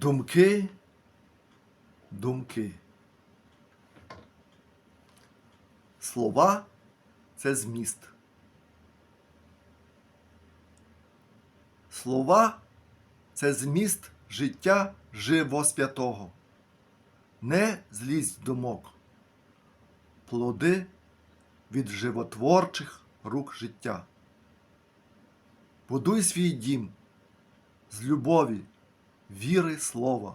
Думки, думки. Слова це зміст. Слова це зміст життя живосвятого, не злість думок, плоди від животворчих рук життя. Будуй свій дім з любові, віри слова.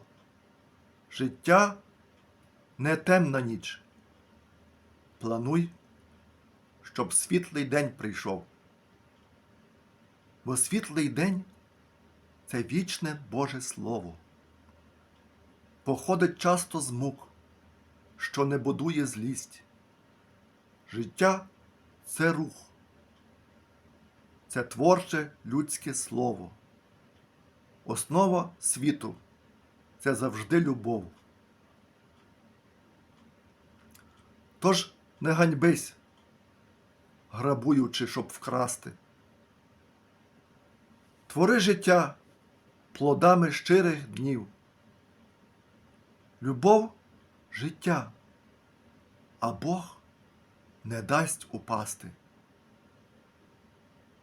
Життя не темна ніч. Плануй, щоб світлий день прийшов. Бо світлий день це вічне Боже Слово. Походить часто з мук, що не будує злість. Життя це рух, це творче людське слово. Основа світу це завжди любов. Тож не ганьбись, грабуючи, щоб вкрасти. Твори життя плодами щирих днів. Любов життя, а Бог не дасть упасти.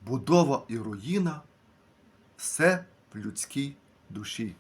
Будова і руїна все в людській душі.